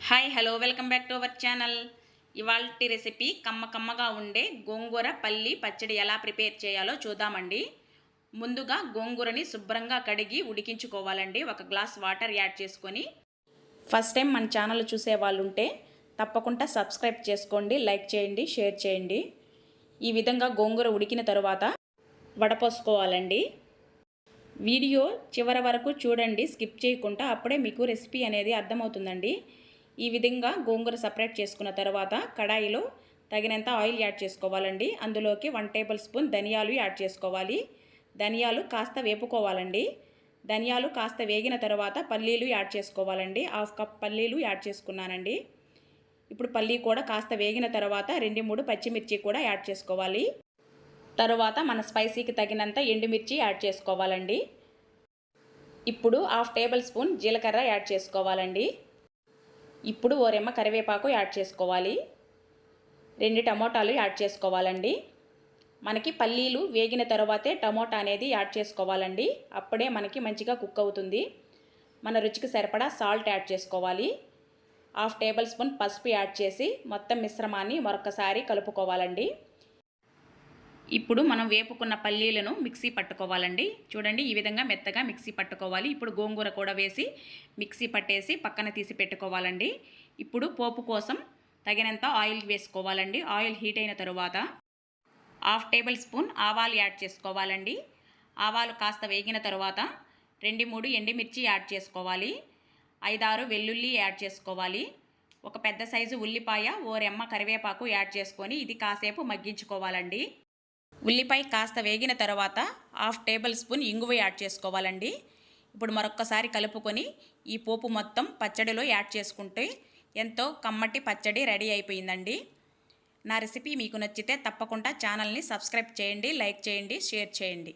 Hi hello welcome back to our channel ఇవాళ recipe కమ్మ కమ్మగా ఉండే గోంగూర పల్లి పచ్చడి ఎలా ప్రిపేర్ చేయాలో చూద్దామండి. ముందుగా గోంగూరని శుభ్రంగా కడిగి ఉడికించుకోవాలండి. ఒక గ్లాస్ వాటర్ యాడ్ చేసుకొని ఫస్ట్ టైం మన ఛానల్ చూసే వాళ్ళు ఉంటే తప్పకుండా సబ్స్క్రైబ్ చేసుకోండి లైక్ చేయండి షేర్ చేయండి. ఈ విధంగా గోంగూర ఉడికిన తరువాత వడపోసుకోవాలండి వీడియో చివరి వరకు చూడండి స్కిప్ చేయకుండా అప్పుడే మీకు రెసిపీ అనేది అర్థమవుతుందండి. ఈ విధంగా గోంగూర సపరేట్ చేసుకున్న తర్వాత కడాయిలో తగినంత ఆయిల్ యాడ్ చేసుకోవాలండి. అందులోకి వన్ టేబుల్ స్పూన్ ధనియాలు యాడ్ చేసుకోవాలి. ధనియాలు కాస్త వేపుకోవాలండి. ధనియాలు కాస్త వేగిన తర్వాత పల్లీలు యాడ్ చేసుకోవాలండి. హాఫ్ కప్ పల్లీలు యాడ్ చేసుకున్నానండి. ఇప్పుడు పల్లీ కూడా కాస్త వేగిన తర్వాత రెండు మూడు పచ్చిమిర్చి కూడా యాడ్ చేసుకోవాలి. తరువాత మన స్పైసీకి తగినంత ఎండుమిర్చి యాడ్ చేసుకోవాలండి. ఇప్పుడు హాఫ్ టేబుల్ స్పూన్ జీలకర్ర యాడ్ చేసుకోవాలండి. ఇప్పుడు ఓ రెమ్మ కరివేపాకు యాడ్ చేసుకోవాలి. రెండు టమోటాలు యాడ్ చేసుకోవాలండి. మనకి పల్లీలు వేగిన తర్వాతే టమోటా అనేది యాడ్ చేసుకోవాలండి. అప్పుడే మనకి మంచిగా కుక్ అవుతుంది. మన రుచికి సరిపడా సాల్ట్ యాడ్ చేసుకోవాలి. హాఫ్ టేబుల్ స్పూన్ పసుపు యాడ్ చేసి మొత్తం మిశ్రమాన్ని మరొకసారి కలుపుకోవాలండి. ఇప్పుడు మనం వేపుకున్న పల్లీలను మిక్సీ పట్టుకోవాలండి. చూడండి ఈ విధంగా మెత్తగా మిక్సీ పట్టుకోవాలి. ఇప్పుడు గోంగూర కూడా వేసి మిక్సీ పట్టేసి పక్కన తీసి పెట్టుకోవాలండి. ఇప్పుడు పోపు కోసం తగినంత ఆయిల్ వేసుకోవాలండి. ఆయిల్ హీట్ అయిన తరువాత హాఫ్ టేబుల్ స్పూన్ ఆవాలు యాడ్ చేసుకోవాలండి. ఆవాలు కాస్త వేగిన తరువాత రెండు మూడు ఎండిమిర్చి యాడ్ చేసుకోవాలి. ఐదారు వెల్లుల్లి యాడ్ చేసుకోవాలి. ఒక పెద్ద సైజు ఉల్లిపాయ ఓ రెమ్మ కరివేపాకు యాడ్ చేసుకొని ఇది కాసేపు మగ్గించుకోవాలండి. ఉల్లిపాయ కాస్త వేగిన తర్వాత హాఫ్ టేబుల్ స్పూన్ ఇంగువ యాడ్ చేసుకోవాలండి. ఇప్పుడు మరొక్కసారి కలుపుకొని ఈ పోపు మొత్తం పచ్చడిలో యాడ్ చేసుకుంటే ఎంతో కమ్మటి పచ్చడి రెడీ అయిపోయిందండి. నా రెసిపీ మీకు నచ్చితే తప్పకుండా ఛానల్ని సబ్స్క్రైబ్ చేయండి లైక్ చేయండి షేర్ చేయండి.